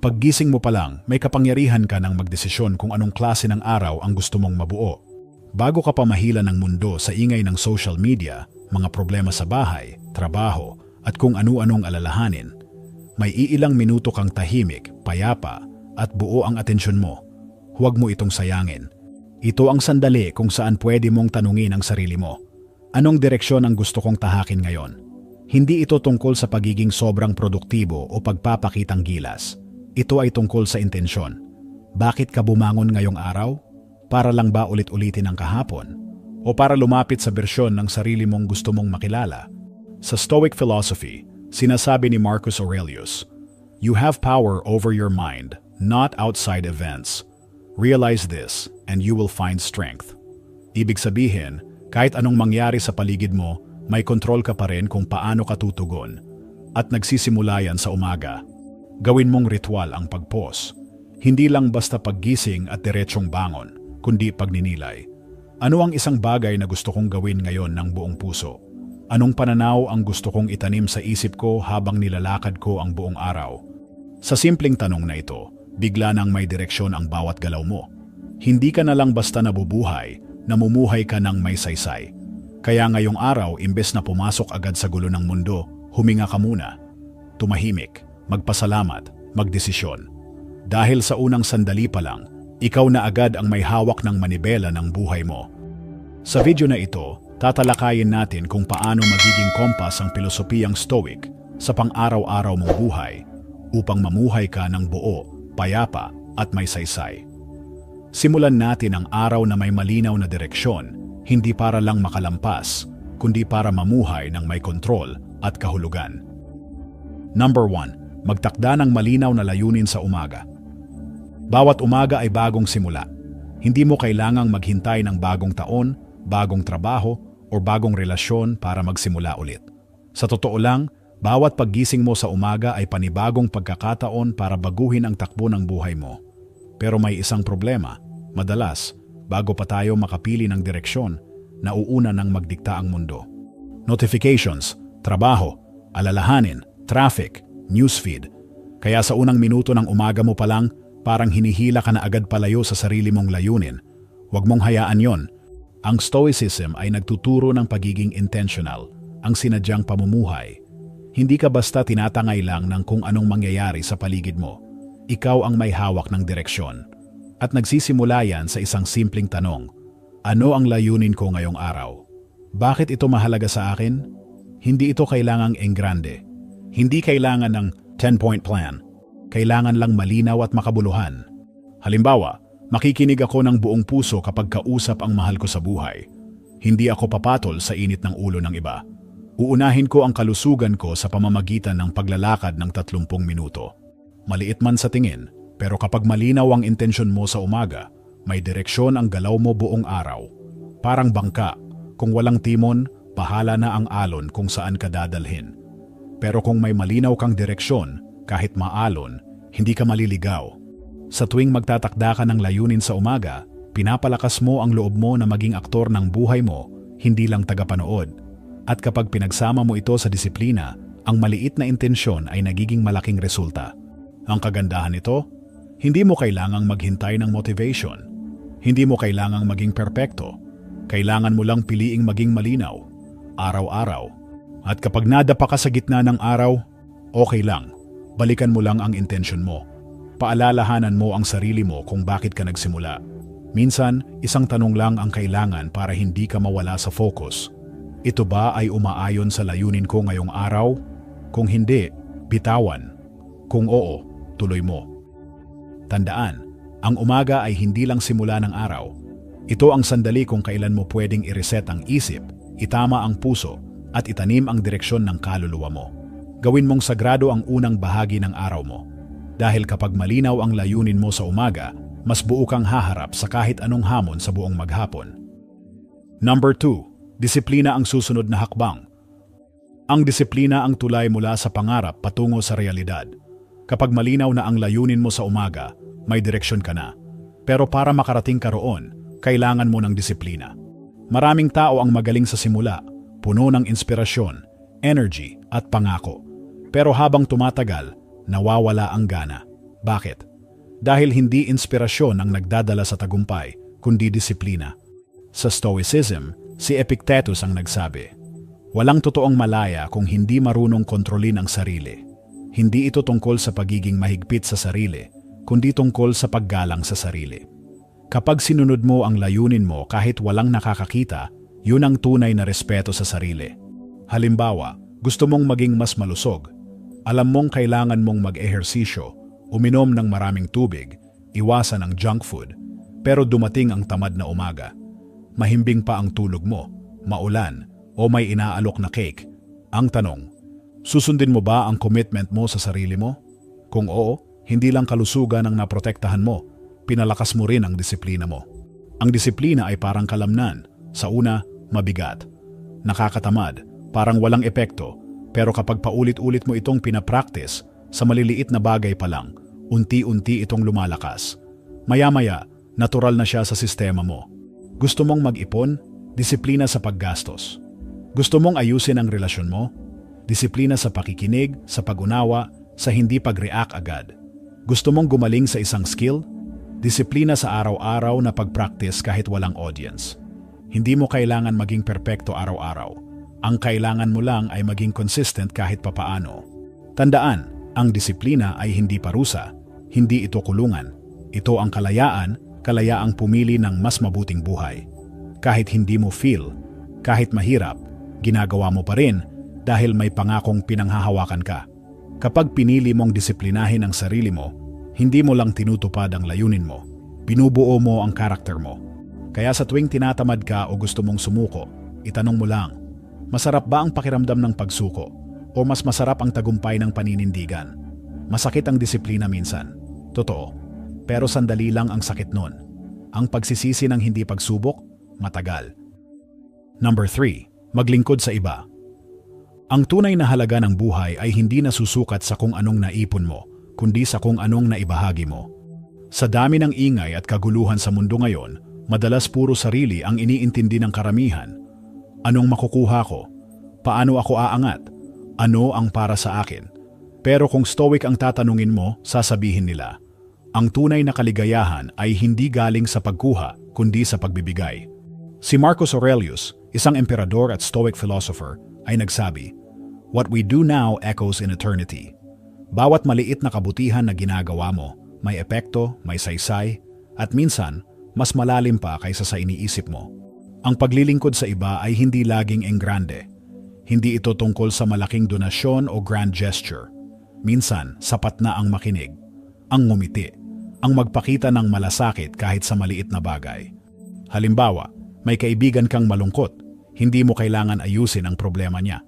Paggising mo pa lang, may kapangyarihan ka ng magdesisyon kung anong klase ng araw ang gusto mong mabuo. Bago ka pa mahila ng mundo sa ingay ng social media, mga problema sa bahay, trabaho, at kung ano-anong alalahanin, may iilang minuto kang tahimik, payapa, at buo ang atensyon mo. Huwag mo itong sayangin. Ito ang sandali kung saan pwede mong tanungin ang sarili mo. Anong direksyon ang gusto kong tahakin ngayon? Hindi ito tungkol sa pagiging sobrang produktibo o pagpapakitang gilas. Ito ay tungkol sa intensyon. Bakit ka bumangon ngayong araw? Para lang ba ulit-ulitin ang kahapon? O para lumapit sa bersyon ng sarili mong gusto mong makilala? Sa Stoic philosophy, sinasabi ni Marcus Aurelius, You have power over your mind, not outside events. Realize this, and you will find strength. Ibig sabihin, kahit anong mangyari sa paligid mo, may kontrol ka pa rin kung paano ka tutugon. At nagsisimula yan sa umaga, Gawin mong ritual ang pagpos. Hindi lang basta paggising at diretsong bangon, kundi pagninilay. Ano ang isang bagay na gusto kong gawin ngayon ng buong puso? Anong pananaw ang gusto kong itanim sa isip ko habang nilalakad ko ang buong araw? Sa simpleng tanong na ito, bigla nang may direksyon ang bawat galaw mo. Hindi ka na lang basta nabubuhay, namumuhay ka ng may saysay. Kaya ngayong araw, imbes na pumasok agad sa gulo ng mundo, huminga ka muna. Tumahimik magpasalamat, magdesisyon. Dahil sa unang sandali pa lang, ikaw na agad ang may hawak ng manibela ng buhay mo. Sa video na ito, tatalakayin natin kung paano magiging kompas ang pilosopiyang Stoic sa pang-araw-araw mong buhay upang mamuhay ka ng buo, payapa at may saysay. Simulan natin ang araw na may malinaw na direksyon, hindi para lang makalampas, kundi para mamuhay ng may kontrol at kahulugan. Number 1 magtakda ng malinaw na layunin sa umaga. Bawat umaga ay bagong simula. Hindi mo kailangang maghintay ng bagong taon, bagong trabaho, o bagong relasyon para magsimula ulit. Sa totoo lang, bawat paggising mo sa umaga ay panibagong pagkakataon para baguhin ang takbo ng buhay mo. Pero may isang problema. Madalas, bago pa tayo makapili ng direksyon, nauuna nang magdikta ang mundo. Notifications, trabaho, alalahanin, traffic, newsfeed. Kaya sa unang minuto ng umaga mo pa lang, parang hinihila ka na agad palayo sa sarili mong layunin. Huwag mong hayaan yon. Ang Stoicism ay nagtuturo ng pagiging intentional, ang sinadyang pamumuhay. Hindi ka basta tinatangay lang ng kung anong mangyayari sa paligid mo. Ikaw ang may hawak ng direksyon. At nagsisimula yan sa isang simpleng tanong. Ano ang layunin ko ngayong araw? Bakit ito mahalaga sa akin? Hindi ito kailangang enggrande hindi kailangan ng 10-point plan. Kailangan lang malinaw at makabuluhan. Halimbawa, makikinig ako ng buong puso kapag kausap ang mahal ko sa buhay. Hindi ako papatol sa init ng ulo ng iba. Uunahin ko ang kalusugan ko sa pamamagitan ng paglalakad ng 30 minuto. Maliit man sa tingin, pero kapag malinaw ang intensyon mo sa umaga, may direksyon ang galaw mo buong araw. Parang bangka, kung walang timon, bahala na ang alon kung saan ka dadalhin. Pero kung may malinaw kang direksyon, kahit maalon, hindi ka maliligaw. Sa tuwing magtatakda ka ng layunin sa umaga, pinapalakas mo ang loob mo na maging aktor ng buhay mo, hindi lang tagapanood. At kapag pinagsama mo ito sa disiplina, ang maliit na intensyon ay nagiging malaking resulta. Ang kagandahan nito, hindi mo kailangang maghintay ng motivation. Hindi mo kailangang maging perpekto. Kailangan mo lang piliing maging malinaw, araw-araw at kapag nadapa ka sa gitna ng araw, okay lang. Balikan mo lang ang intensyon mo. Paalalahanan mo ang sarili mo kung bakit ka nagsimula. Minsan, isang tanong lang ang kailangan para hindi ka mawala sa focus. Ito ba ay umaayon sa layunin ko ngayong araw? Kung hindi, bitawan. Kung oo, tuloy mo. Tandaan, ang umaga ay hindi lang simula ng araw. Ito ang sandali kung kailan mo pwedeng i-reset ang isip, itama ang puso, at itanim ang direksyon ng kaluluwa mo. Gawin mong sagrado ang unang bahagi ng araw mo. Dahil kapag malinaw ang layunin mo sa umaga, mas buo kang haharap sa kahit anong hamon sa buong maghapon. Number 2. Disiplina ang susunod na hakbang. Ang disiplina ang tulay mula sa pangarap patungo sa realidad. Kapag malinaw na ang layunin mo sa umaga, may direksyon ka na. Pero para makarating ka roon, kailangan mo ng disiplina. Maraming tao ang magaling sa simula, puno ng inspirasyon, energy at pangako. Pero habang tumatagal, nawawala ang gana. Bakit? Dahil hindi inspirasyon ang nagdadala sa tagumpay, kundi disiplina. Sa Stoicism, si Epictetus ang nagsabi, Walang totoong malaya kung hindi marunong kontrolin ang sarili. Hindi ito tungkol sa pagiging mahigpit sa sarili, kundi tungkol sa paggalang sa sarili. Kapag sinunod mo ang layunin mo kahit walang nakakakita, yun ang tunay na respeto sa sarili. Halimbawa, gusto mong maging mas malusog. Alam mong kailangan mong mag-ehersisyo, uminom ng maraming tubig, iwasan ang junk food, pero dumating ang tamad na umaga. Mahimbing pa ang tulog mo, maulan, o may inaalok na cake? Ang tanong, susundin mo ba ang commitment mo sa sarili mo? Kung oo, hindi lang kalusugan ang naprotektahan mo, pinalakas mo rin ang disiplina mo. Ang disiplina ay parang kalamnan. Sa una, mabigat. Nakakatamad, parang walang epekto, pero kapag paulit-ulit mo itong pinapractice, sa maliliit na bagay pa lang, unti-unti itong lumalakas. Maya-maya, natural na siya sa sistema mo. Gusto mong mag-ipon? Disiplina sa paggastos. Gusto mong ayusin ang relasyon mo? Disiplina sa pakikinig, sa pag-unawa, sa hindi pag-react agad. Gusto mong gumaling sa isang skill? Disiplina sa araw-araw na pag-practice kahit walang audience. Hindi mo kailangan maging perpekto araw-araw. Ang kailangan mo lang ay maging consistent kahit papaano. Tandaan, ang disiplina ay hindi parusa, hindi ito kulungan. Ito ang kalayaan, kalayaang pumili ng mas mabuting buhay. Kahit hindi mo feel, kahit mahirap, ginagawa mo pa rin dahil may pangakong pinanghahawakan ka. Kapag pinili mong disiplinahin ang sarili mo, hindi mo lang tinutupad ang layunin mo, binubuo mo ang karakter mo. Kaya sa tuwing tinatamad ka o gusto mong sumuko, itanong mo lang, masarap ba ang pakiramdam ng pagsuko o mas masarap ang tagumpay ng paninindigan? Masakit ang disiplina minsan, totoo, pero sandali lang ang sakit nun. Ang pagsisisi ng hindi pagsubok, matagal. Number 3 maglingkod sa iba. Ang tunay na halaga ng buhay ay hindi nasusukat sa kung anong naipon mo, kundi sa kung anong naibahagi mo. Sa dami ng ingay at kaguluhan sa mundo ngayon, madalas puro sarili ang iniintindi ng karamihan. Anong makukuha ko? Paano ako aangat? Ano ang para sa akin? Pero kung stoic ang tatanungin mo, sasabihin nila, ang tunay na kaligayahan ay hindi galing sa pagkuha, kundi sa pagbibigay. Si Marcus Aurelius, isang emperador at stoic philosopher, ay nagsabi, What we do now echoes in eternity. Bawat maliit na kabutihan na ginagawa mo, may epekto, may saysay, at minsan, mas malalim pa kaysa sa iniisip mo. Ang paglilingkod sa iba ay hindi laging enggrande. Hindi ito tungkol sa malaking donasyon o grand gesture. Minsan, sapat na ang makinig, ang ngumiti, ang magpakita ng malasakit kahit sa maliit na bagay. Halimbawa, may kaibigan kang malungkot, hindi mo kailangan ayusin ang problema niya.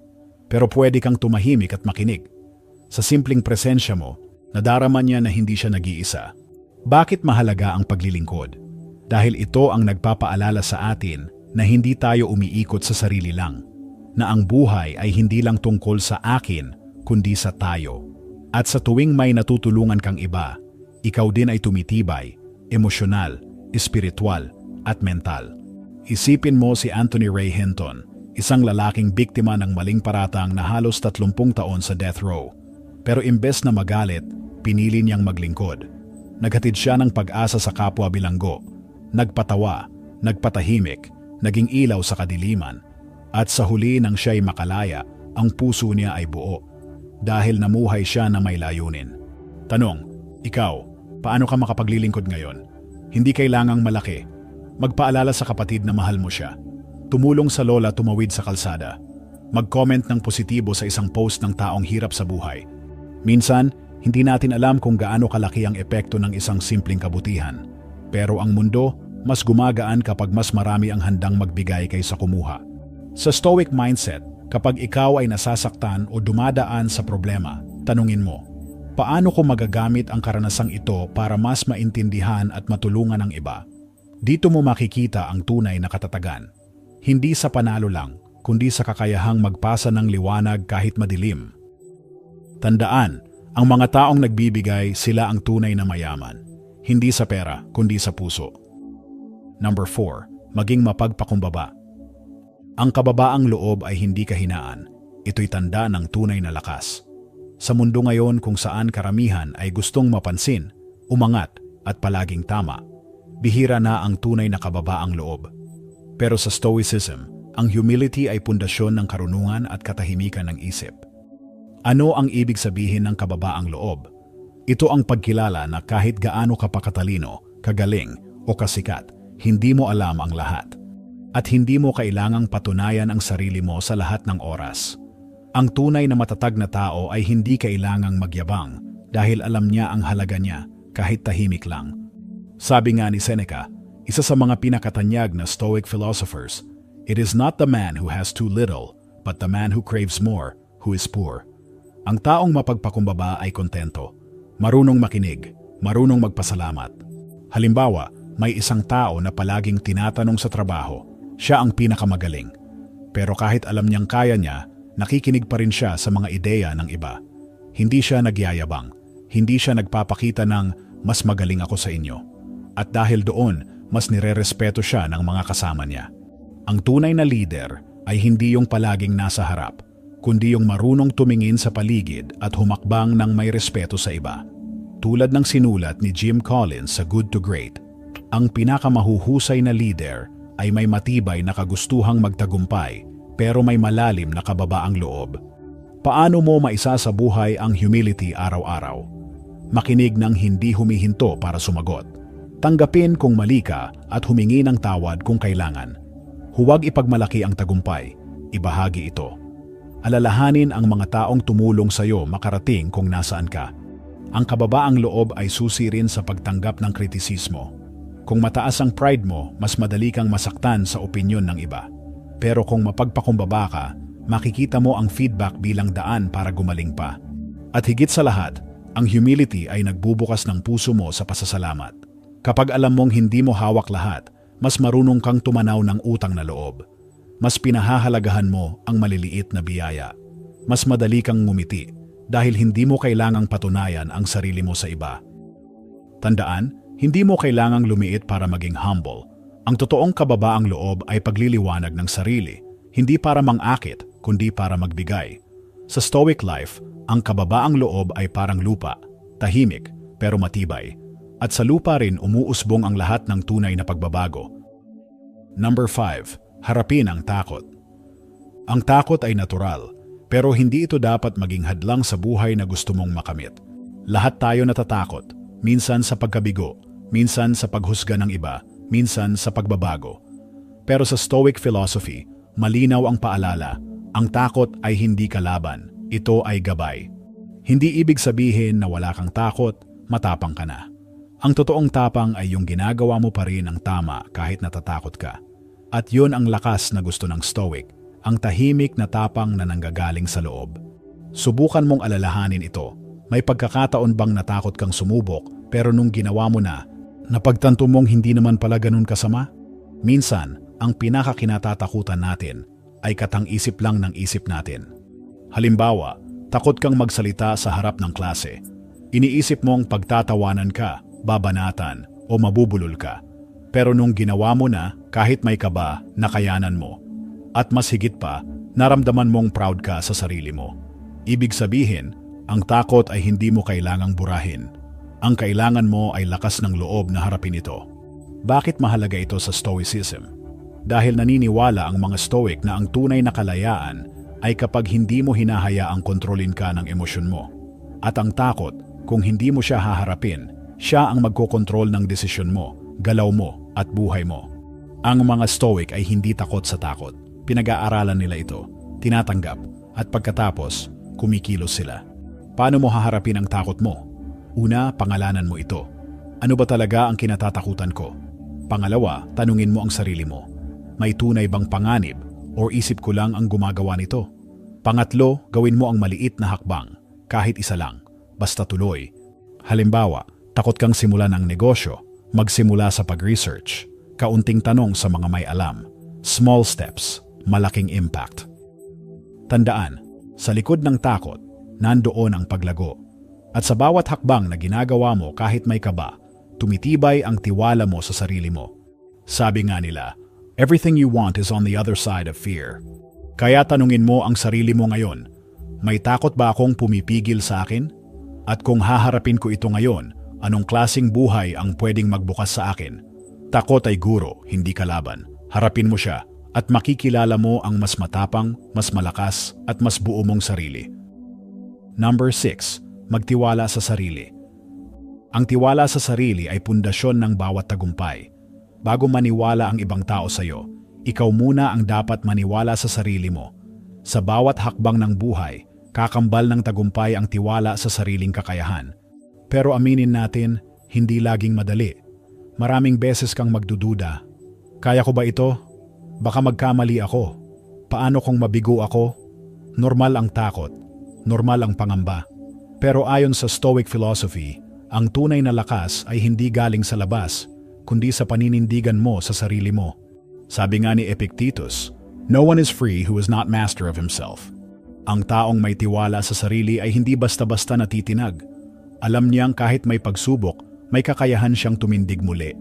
Pero pwede kang tumahimik at makinig. Sa simpleng presensya mo, nadarama niya na hindi siya nag-iisa. Bakit mahalaga ang paglilingkod? Dahil ito ang nagpapaalala sa atin na hindi tayo umiikot sa sarili lang. Na ang buhay ay hindi lang tungkol sa akin, kundi sa tayo. At sa tuwing may natutulungan kang iba, ikaw din ay tumitibay, emosyonal, espiritual, at mental. Isipin mo si Anthony Ray Hinton, isang lalaking biktima ng maling paratang na halos 30 taon sa death row. Pero imbes na magalit, pinili niyang maglingkod. Naghatid siya ng pag-asa sa kapwa bilanggo. Nagpatawa, nagpatahimik, naging ilaw sa kadiliman. At sa huli nang siya'y makalaya, ang puso niya ay buo. Dahil namuhay siya na may layunin. Tanong, ikaw, paano ka makapaglilingkod ngayon? Hindi kailangang malaki, Magpaalala sa kapatid na mahal mo siya. Tumulong sa lola tumawid sa kalsada. Mag-comment ng positibo sa isang post ng taong hirap sa buhay. Minsan, hindi natin alam kung gaano kalaki ang epekto ng isang simpleng kabutihan. Pero ang mundo, mas gumagaan kapag mas marami ang handang magbigay kaysa kumuha. Sa stoic mindset, kapag ikaw ay nasasaktan o dumadaan sa problema, tanungin mo, paano ko magagamit ang karanasang ito para mas maintindihan at matulungan ang iba? Dito mo makikita ang tunay na katatagan. Hindi sa panalo lang, kundi sa kakayahang magpasa ng liwanag kahit madilim. Tandaan, ang mga taong nagbibigay sila ang tunay na mayaman. Hindi sa pera, kundi sa puso. Number 4. Maging mapagpakumbaba. Ang kababaang loob ay hindi kahinaan. Ito'y tanda ng tunay na lakas. Sa mundo ngayon kung saan karamihan ay gustong mapansin, umangat at palaging tama, bihira na ang tunay na kababaang loob. Pero sa Stoicism, ang humility ay pundasyon ng karunungan at katahimikan ng isip. Ano ang ibig sabihin ng kababaang loob? Ito ang pagkilala na kahit gaano ka pa katalino, kagaling o kasikat, hindi mo alam ang lahat. At hindi mo kailangang patunayan ang sarili mo sa lahat ng oras. Ang tunay na matatag na tao ay hindi kailangang magyabang dahil alam niya ang halaga niya kahit tahimik lang. Sabi nga ni Seneca, isa sa mga pinakatanyag na Stoic philosophers, It is not the man who has too little, but the man who craves more, who is poor. Ang taong mapagpakumbaba ay kontento, marunong makinig, marunong magpasalamat. Halimbawa, may isang tao na palaging tinatanong sa trabaho, siya ang pinakamagaling. Pero kahit alam niyang kaya niya, nakikinig pa rin siya sa mga ideya ng iba. Hindi siya nagyayabang, hindi siya nagpapakita ng mas magaling ako sa inyo. At dahil doon, mas nirerespeto siya ng mga kasama niya. Ang tunay na leader ay hindi yung palaging nasa harap, kundi yung marunong tumingin sa paligid at humakbang ng may respeto sa iba. Tulad ng sinulat ni Jim Collins sa Good to Great, ang pinakamahuhusay na leader ay may matibay na kagustuhang magtagumpay pero may malalim na kababaang loob. Paano mo maisasabuhay ang humility araw-araw? Makinig ng hindi humihinto para sumagot. Tanggapin kung mali ka at humingi ng tawad kung kailangan. Huwag ipagmalaki ang tagumpay, ibahagi ito. Alalahanin ang mga taong tumulong sa iyo makarating kung nasaan ka. Ang kababaang loob ay susi rin sa pagtanggap ng kritisismo. Kung mataas ang pride mo, mas madali kang masaktan sa opinyon ng iba. Pero kung mapagpakumbaba ka, makikita mo ang feedback bilang daan para gumaling pa. At higit sa lahat, ang humility ay nagbubukas ng puso mo sa pasasalamat. Kapag alam mong hindi mo hawak lahat, mas marunong kang tumanaw ng utang na loob. Mas pinahahalagahan mo ang maliliit na biyaya. Mas madali kang ngumiti dahil hindi mo kailangang patunayan ang sarili mo sa iba. Tandaan, hindi mo kailangang lumiit para maging humble. Ang totoong kababaang loob ay pagliliwanag ng sarili, hindi para mangakit, kundi para magbigay. Sa Stoic life, ang kababaang loob ay parang lupa, tahimik pero matibay. At sa lupa rin umuusbong ang lahat ng tunay na pagbabago. Number 5. Harapin ang takot. Ang takot ay natural, pero hindi ito dapat maging hadlang sa buhay na gusto mong makamit. Lahat tayo natatakot, minsan sa pagkabigo, minsan sa paghusga ng iba, minsan sa pagbabago. Pero sa Stoic philosophy, malinaw ang paalala, ang takot ay hindi kalaban, ito ay gabay. Hindi ibig sabihin na wala kang takot, matapang ka na. Ang totoong tapang ay yung ginagawa mo pa rin ang tama kahit natatakot ka. At yun ang lakas na gusto ng Stoic, ang tahimik na tapang na nanggagaling sa loob. Subukan mong alalahanin ito. May pagkakataon bang natakot kang sumubok pero nung ginawa mo na, Napagtanto mong hindi naman pala ganun kasama? Minsan, ang pinakakinatatakutan natin ay katang-isip lang ng isip natin. Halimbawa, takot kang magsalita sa harap ng klase. Iniisip mong pagtatawanan ka, babanatan, o mabubulol ka. Pero nung ginawa mo na, kahit may kaba, nakayanan mo. At mas higit pa, naramdaman mong proud ka sa sarili mo. Ibig sabihin, ang takot ay hindi mo kailangang burahin ang kailangan mo ay lakas ng loob na harapin ito. Bakit mahalaga ito sa Stoicism? Dahil naniniwala ang mga Stoic na ang tunay na kalayaan ay kapag hindi mo hinahayaang kontrolin ka ng emosyon mo. At ang takot, kung hindi mo siya haharapin, siya ang magkokontrol ng desisyon mo, galaw mo, at buhay mo. Ang mga Stoic ay hindi takot sa takot. Pinag-aaralan nila ito, tinatanggap, at pagkatapos, kumikilos sila. Paano mo haharapin ang takot mo? Una, pangalanan mo ito. Ano ba talaga ang kinatatakutan ko? Pangalawa, tanungin mo ang sarili mo. May tunay bang panganib o isip ko lang ang gumagawa nito? Pangatlo, gawin mo ang maliit na hakbang, kahit isa lang, basta tuloy. Halimbawa, takot kang simulan ng negosyo, magsimula sa pag-research, kaunting tanong sa mga may alam, small steps, malaking impact. Tandaan, sa likod ng takot, nandoon ang paglago. At sa bawat hakbang na ginagawa mo kahit may kaba, tumitibay ang tiwala mo sa sarili mo. Sabi nga nila, everything you want is on the other side of fear. Kaya tanungin mo ang sarili mo ngayon, May takot ba akong pumipigil sa akin? At kung haharapin ko ito ngayon, anong klasing buhay ang pwedeng magbukas sa akin? Takot ay guro, hindi kalaban. Harapin mo siya at makikilala mo ang mas matapang, mas malakas at mas buo mong sarili. Number 6. Magtiwala sa sarili. Ang tiwala sa sarili ay pundasyon ng bawat tagumpay. Bago maniwala ang ibang tao sa iyo, ikaw muna ang dapat maniwala sa sarili mo. Sa bawat hakbang ng buhay, kakambal ng tagumpay ang tiwala sa sariling kakayahan. Pero aminin natin, hindi laging madali. Maraming beses kang magdududa. Kaya ko ba ito? Baka magkamali ako. Paano kung mabigo ako? Normal ang takot. Normal ang pangamba. Pero ayon sa Stoic philosophy, ang tunay na lakas ay hindi galing sa labas, kundi sa paninindigan mo sa sarili mo. Sabi nga ni Epictetus, No one is free who is not master of himself. Ang taong may tiwala sa sarili ay hindi basta-basta natitinag. Alam niyang kahit may pagsubok, may kakayahan siyang tumindig muli.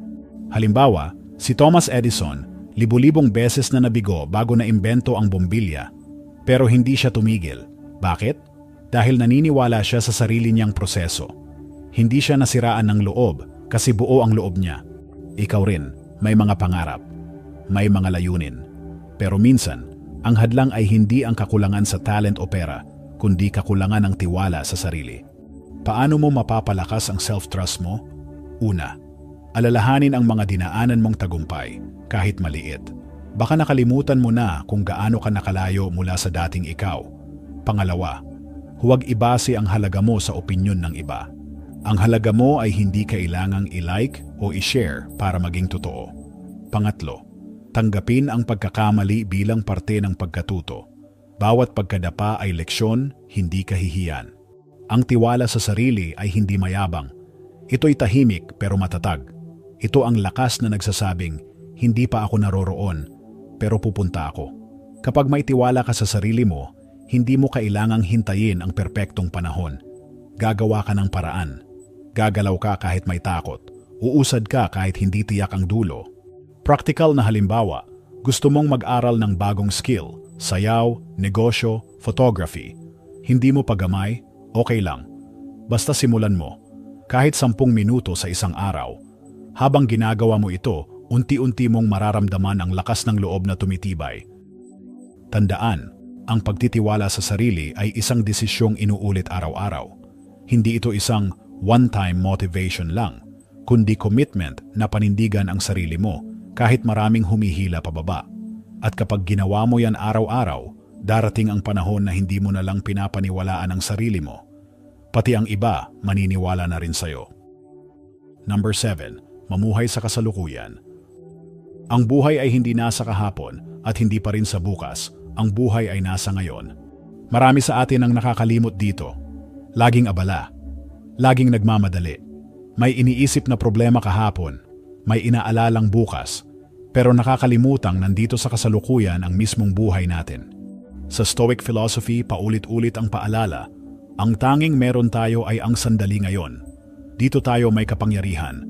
Halimbawa, si Thomas Edison, libu-libong beses na nabigo bago na imbento ang bombilya. Pero hindi siya tumigil. Bakit? Dahil naniniwala siya sa sarili niyang proseso. Hindi siya nasiraan ng loob kasi buo ang loob niya. Ikaw rin, may mga pangarap, may mga layunin. Pero minsan, ang hadlang ay hindi ang kakulangan sa talent o pera, kundi kakulangan ng tiwala sa sarili. Paano mo mapapalakas ang self-trust mo? Una, alalahanin ang mga dinaanan mong tagumpay, kahit maliit. Baka nakalimutan mo na kung gaano ka nakalayo mula sa dating ikaw. Pangalawa, huwag ibase ang halaga mo sa opinyon ng iba. Ang halaga mo ay hindi kailangang i-like o i-share para maging totoo. Pangatlo, tanggapin ang pagkakamali bilang parte ng pagkatuto. Bawat pagkadapa ay leksyon, hindi kahihiyan. Ang tiwala sa sarili ay hindi mayabang. Ito'y tahimik pero matatag. Ito ang lakas na nagsasabing, hindi pa ako naroroon, pero pupunta ako. Kapag may tiwala ka sa sarili mo, hindi mo kailangang hintayin ang perpektong panahon. Gagawa ka ng paraan. Gagalaw ka kahit may takot. Uusad ka kahit hindi tiyak ang dulo. Practical na halimbawa, gusto mong mag-aral ng bagong skill, sayaw, negosyo, photography. Hindi mo pagamay, okay lang. Basta simulan mo. Kahit sampung minuto sa isang araw. Habang ginagawa mo ito, unti-unti mong mararamdaman ang lakas ng loob na tumitibay. Tandaan, ang pagtitiwala sa sarili ay isang desisyong inuulit araw-araw. Hindi ito isang one-time motivation lang, kundi commitment na panindigan ang sarili mo kahit maraming humihila pababa. At kapag ginawa mo yan araw-araw, darating ang panahon na hindi mo na lang pinapaniwalaan ang sarili mo. Pati ang iba maniniwala na rin sa'yo. Number 7. Mamuhay sa kasalukuyan. Ang buhay ay hindi nasa kahapon at hindi pa rin sa bukas. Ang buhay ay nasa ngayon. Marami sa atin ang nakakalimot dito. Laging abala. Laging nagmamadali. May iniisip na problema kahapon may inaalalang bukas, pero nakakalimutang nandito sa kasalukuyan ang mismong buhay natin. Sa Stoic philosophy, paulit-ulit ang paalala, ang tanging meron tayo ay ang sandali ngayon. Dito tayo may kapangyarihan.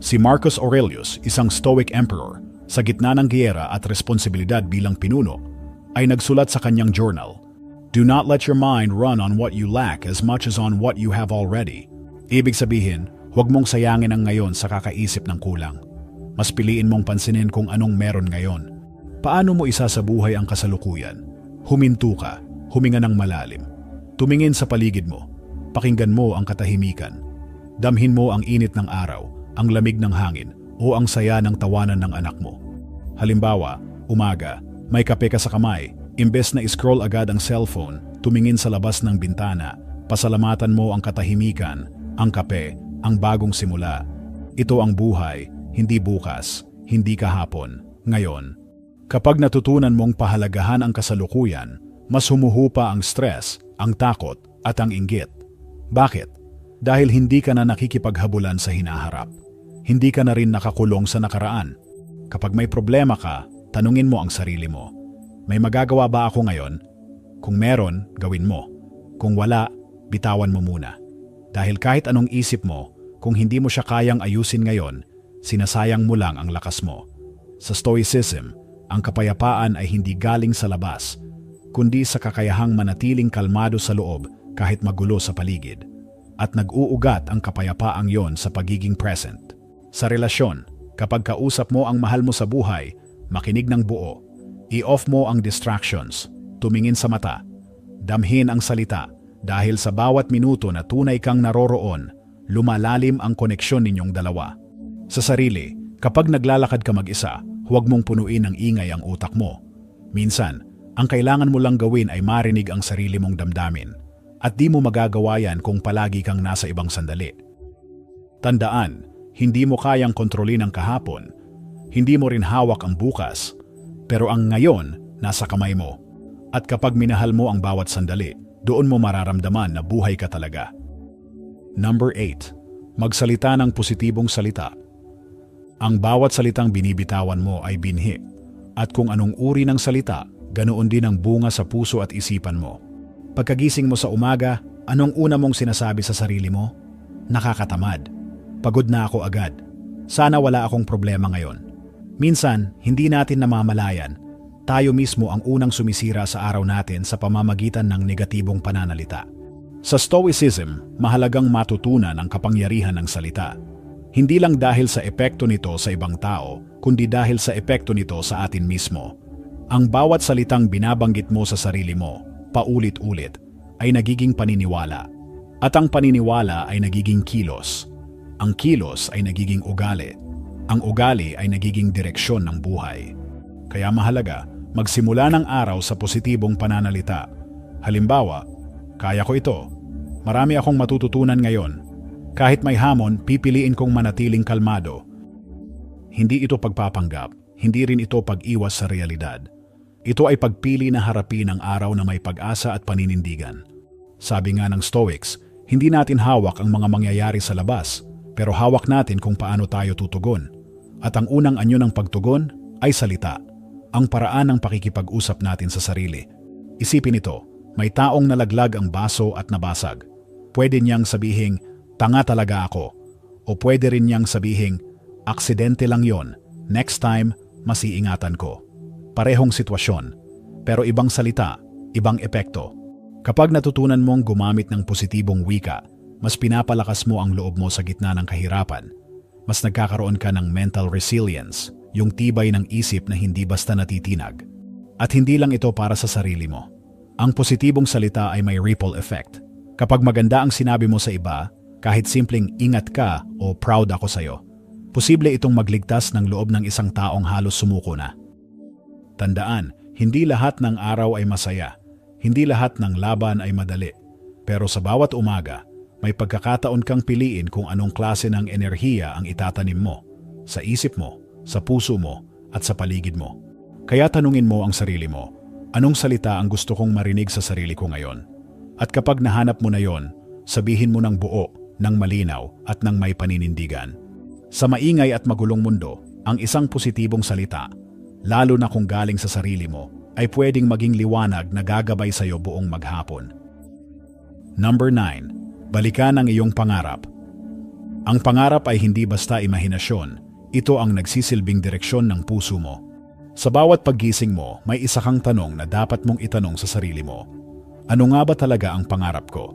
Si Marcus Aurelius, isang Stoic emperor, sa gitna ng giyera at responsibilidad bilang pinuno, ay nagsulat sa kanyang journal, Do not let your mind run on what you lack as much as on what you have already. Ibig sabihin, Huwag mong sayangin ang ngayon sa kakaisip ng kulang. Mas piliin mong pansinin kung anong meron ngayon. Paano mo isasabuhay ang kasalukuyan? Huminto ka, huminga ng malalim. Tumingin sa paligid mo. Pakinggan mo ang katahimikan. Damhin mo ang init ng araw, ang lamig ng hangin, o ang saya ng tawanan ng anak mo. Halimbawa, umaga, may kape ka sa kamay, imbes na scroll agad ang cellphone, tumingin sa labas ng bintana, pasalamatan mo ang katahimikan, ang kape, ang bagong simula. Ito ang buhay, hindi bukas, hindi kahapon, ngayon. Kapag natutunan mong pahalagahan ang kasalukuyan, mas humuhupa ang stress, ang takot, at ang inggit. Bakit? Dahil hindi ka na nakikipaghabulan sa hinaharap. Hindi ka na rin nakakulong sa nakaraan. Kapag may problema ka, tanungin mo ang sarili mo. May magagawa ba ako ngayon? Kung meron, gawin mo. Kung wala, bitawan mo muna. Dahil kahit anong isip mo, kung hindi mo siya kayang ayusin ngayon, sinasayang mo lang ang lakas mo. Sa Stoicism, ang kapayapaan ay hindi galing sa labas, kundi sa kakayahang manatiling kalmado sa loob kahit magulo sa paligid. At nag-uugat ang kapayapaang yon sa pagiging present. Sa relasyon, kapag kausap mo ang mahal mo sa buhay, makinig ng buo, i-off mo ang distractions, tumingin sa mata, damhin ang salita, dahil sa bawat minuto na tunay kang naroroon, lumalalim ang koneksyon ninyong dalawa. Sa sarili, kapag naglalakad ka mag-isa, huwag mong punuin ng ingay ang utak mo. Minsan, ang kailangan mo lang gawin ay marinig ang sarili mong damdamin. At di mo magagawa yan kung palagi kang nasa ibang sandali. Tandaan, hindi mo kayang kontrolin ang kahapon. Hindi mo rin hawak ang bukas. Pero ang ngayon, nasa kamay mo. At kapag minahal mo ang bawat sandali, doon mo mararamdaman na buhay ka talaga. Number 8. Magsalita ng positibong salita. Ang bawat salitang binibitawan mo ay binhi. At kung anong uri ng salita, ganoon din ang bunga sa puso at isipan mo. Pagkagising mo sa umaga, anong una mong sinasabi sa sarili mo? Nakakatamad. Pagod na ako agad. Sana wala akong problema ngayon. Minsan, hindi natin namamalayan. Tayo mismo ang unang sumisira sa araw natin sa pamamagitan ng negatibong pananalita. Sa Stoicism, mahalagang matutunan ang kapangyarihan ng salita hindi lang dahil sa epekto nito sa ibang tao, kundi dahil sa epekto nito sa atin mismo. Ang bawat salitang binabanggit mo sa sarili mo, paulit-ulit, ay nagiging paniniwala. At ang paniniwala ay nagiging kilos. Ang kilos ay nagiging ugali. Ang ugali ay nagiging direksyon ng buhay. Kaya mahalaga, magsimula ng araw sa positibong pananalita. Halimbawa, kaya ko ito. Marami akong matututunan ngayon kahit may hamon, pipiliin kong manatiling kalmado. Hindi ito pagpapanggap, hindi rin ito pag-iwas sa realidad. Ito ay pagpili na harapin ang araw na may pag-asa at paninindigan. Sabi nga ng Stoics, hindi natin hawak ang mga mangyayari sa labas, pero hawak natin kung paano tayo tutugon. At ang unang anyo ng pagtugon ay salita, ang paraan ng pakikipag-usap natin sa sarili. Isipin ito, may taong nalaglag ang baso at nabasag. Pwede niyang sabihing, tanga talaga ako. O pwede rin niyang sabihing, aksidente lang yon, next time, masiingatan ko. Parehong sitwasyon, pero ibang salita, ibang epekto. Kapag natutunan mong gumamit ng positibong wika, mas pinapalakas mo ang loob mo sa gitna ng kahirapan. Mas nagkakaroon ka ng mental resilience, yung tibay ng isip na hindi basta natitinag. At hindi lang ito para sa sarili mo. Ang positibong salita ay may ripple effect. Kapag maganda ang sinabi mo sa iba, kahit simpleng ingat ka o proud ako sa'yo, posible itong magligtas ng loob ng isang taong halos sumuko na. Tandaan, hindi lahat ng araw ay masaya, hindi lahat ng laban ay madali, pero sa bawat umaga, may pagkakataon kang piliin kung anong klase ng enerhiya ang itatanim mo, sa isip mo, sa puso mo, at sa paligid mo. Kaya tanungin mo ang sarili mo, anong salita ang gusto kong marinig sa sarili ko ngayon? At kapag nahanap mo na yon, sabihin mo ng buo ng malinaw at ng may paninindigan. Sa maingay at magulong mundo, ang isang positibong salita, lalo na kung galing sa sarili mo, ay pwedeng maging liwanag na gagabay sa iyo buong maghapon. Number 9. Balikan ang iyong pangarap. Ang pangarap ay hindi basta imahinasyon, ito ang nagsisilbing direksyon ng puso mo. Sa bawat paggising mo, may isa kang tanong na dapat mong itanong sa sarili mo. Ano nga ba talaga ang pangarap ko?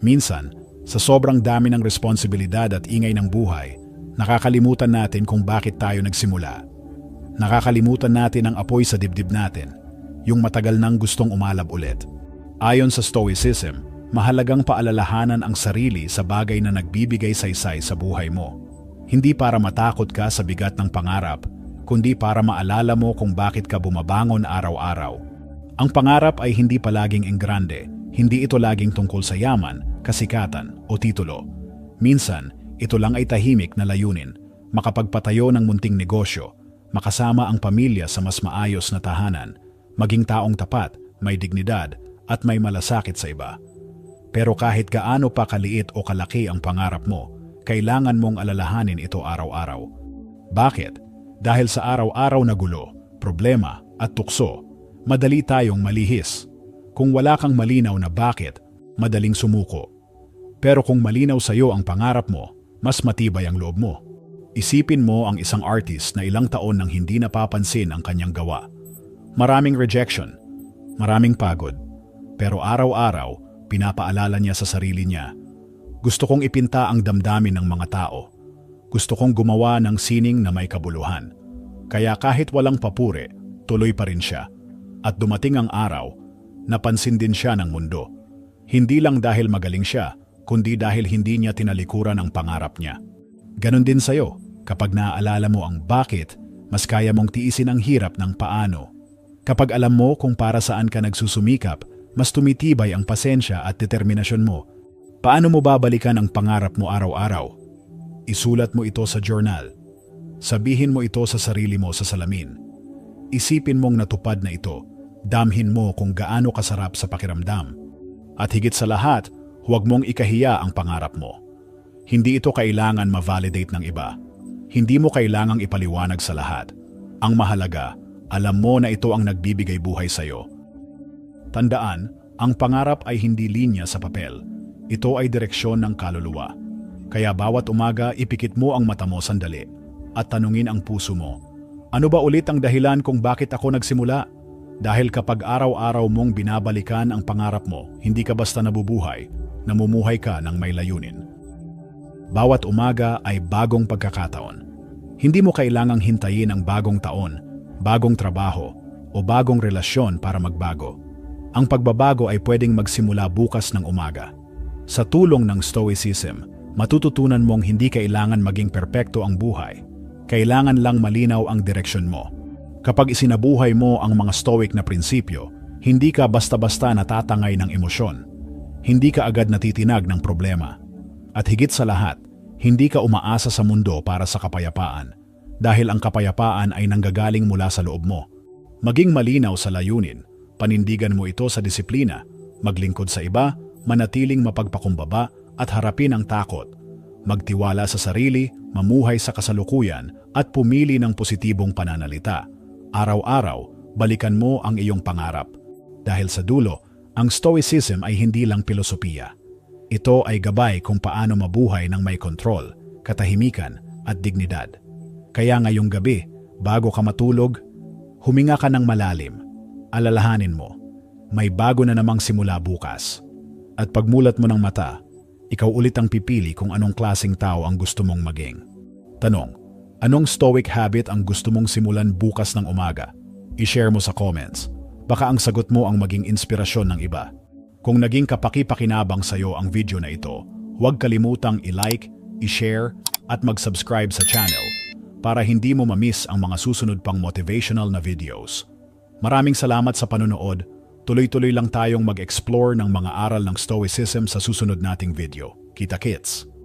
Minsan, sa sobrang dami ng responsibilidad at ingay ng buhay, nakakalimutan natin kung bakit tayo nagsimula. Nakakalimutan natin ang apoy sa dibdib natin, yung matagal nang gustong umalab ulit. Ayon sa Stoicism, mahalagang paalalahanan ang sarili sa bagay na nagbibigay saysay sa buhay mo. Hindi para matakot ka sa bigat ng pangarap, kundi para maalala mo kung bakit ka bumabangon araw-araw. Ang pangarap ay hindi palaging enggrande, hindi ito laging tungkol sa yaman, kasikatan o titulo. Minsan, ito lang ay tahimik na layunin, makapagpatayo ng munting negosyo, makasama ang pamilya sa mas maayos na tahanan, maging taong tapat, may dignidad, at may malasakit sa iba. Pero kahit gaano pa kaliit o kalaki ang pangarap mo, kailangan mong alalahanin ito araw-araw. Bakit? Dahil sa araw-araw na gulo, problema at tukso, madali tayong malihis. Kung wala kang malinaw na bakit, madaling sumuko. Pero kung malinaw sa iyo ang pangarap mo, mas matibay ang loob mo. Isipin mo ang isang artist na ilang taon nang hindi napapansin ang kanyang gawa. Maraming rejection. Maraming pagod. Pero araw-araw, pinapaalala niya sa sarili niya. Gusto kong ipinta ang damdamin ng mga tao. Gusto kong gumawa ng sining na may kabuluhan. Kaya kahit walang papure, tuloy pa rin siya. At dumating ang araw, napansin din siya ng mundo. Hindi lang dahil magaling siya, kundi dahil hindi niya tinalikuran ang pangarap niya. Ganon din sa'yo, kapag naaalala mo ang bakit, mas kaya mong tiisin ang hirap ng paano. Kapag alam mo kung para saan ka nagsusumikap, mas tumitibay ang pasensya at determinasyon mo. Paano mo babalikan ang pangarap mo araw-araw? Isulat mo ito sa journal. Sabihin mo ito sa sarili mo sa salamin. Isipin mong natupad na ito. Damhin mo kung gaano kasarap sa pakiramdam. At higit sa lahat, huwag mong ikahiya ang pangarap mo. Hindi ito kailangan ma-validate ng iba. Hindi mo kailangang ipaliwanag sa lahat. Ang mahalaga, alam mo na ito ang nagbibigay buhay sa iyo. Tandaan, ang pangarap ay hindi linya sa papel. Ito ay direksyon ng kaluluwa. Kaya bawat umaga ipikit mo ang mata mo sandali at tanungin ang puso mo. Ano ba ulit ang dahilan kung bakit ako nagsimula? Dahil kapag araw-araw mong binabalikan ang pangarap mo, hindi ka basta nabubuhay, namumuhay ka ng may layunin. Bawat umaga ay bagong pagkakataon. Hindi mo kailangang hintayin ang bagong taon, bagong trabaho, o bagong relasyon para magbago. Ang pagbabago ay pwedeng magsimula bukas ng umaga. Sa tulong ng Stoicism, matututunan mong hindi kailangan maging perpekto ang buhay. Kailangan lang malinaw ang direksyon mo. Kapag isinabuhay mo ang mga Stoic na prinsipyo, hindi ka basta-basta natatangay ng emosyon. Hindi ka agad natitinag ng problema. At higit sa lahat, hindi ka umaasa sa mundo para sa kapayapaan dahil ang kapayapaan ay nanggagaling mula sa loob mo. Maging malinaw sa layunin, panindigan mo ito sa disiplina, maglingkod sa iba, manatiling mapagpakumbaba at harapin ang takot. Magtiwala sa sarili, mamuhay sa kasalukuyan at pumili ng positibong pananalita. Araw-araw, balikan mo ang iyong pangarap. Dahil sa dulo, ang Stoicism ay hindi lang filosofiya. Ito ay gabay kung paano mabuhay ng may kontrol, katahimikan at dignidad. Kaya ngayong gabi, bago ka matulog, huminga ka ng malalim. Alalahanin mo, may bago na namang simula bukas. At pagmulat mo ng mata, ikaw ulit ang pipili kung anong klasing tao ang gusto mong maging. Tanong, anong stoic habit ang gusto mong simulan bukas ng umaga? I-share mo sa comments. Baka ang sagot mo ang maging inspirasyon ng iba. Kung naging kapaki-pakinabang sa'yo ang video na ito, huwag kalimutang i-like, i-share, at mag-subscribe sa channel para hindi mo mamiss ang mga susunod pang motivational na videos. Maraming salamat sa panonood. Tuloy-tuloy lang tayong mag-explore ng mga aral ng Stoicism sa susunod nating video. Kita kits!